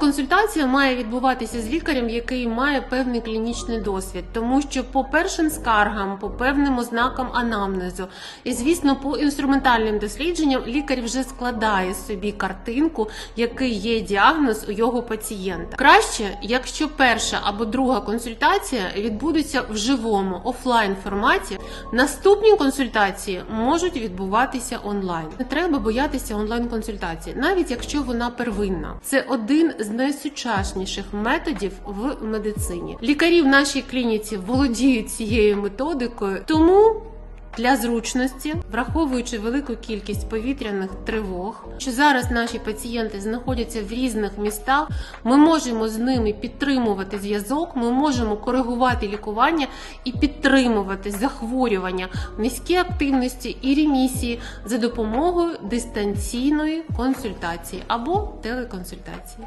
Телеконсультація має відбуватися з лікарем, який має певний клінічний досвід, тому що по першим скаргам, по певним ознакам анамнезу, і звісно, по інструментальним дослідженням лікар вже складає собі картинку, який є діагноз у його пацієнта. Краще, якщо перша або друга консультація відбудуться в живому офлайн форматі, наступні консультації можуть відбуватися онлайн. Не треба боятися онлайн консультації, навіть якщо вона первинна. Це один найсучасніших методів в медицині. Лікарі в нашій клініці володіють цією методикою, тому. Для зручності, враховуючи велику кількість повітряних тривог, що зараз наші пацієнти знаходяться в різних містах, ми можемо з ними підтримувати зв'язок, ми можемо коригувати лікування і підтримувати захворювання в низькій активності і ремісії за допомогою дистанційної консультації або телеконсультації.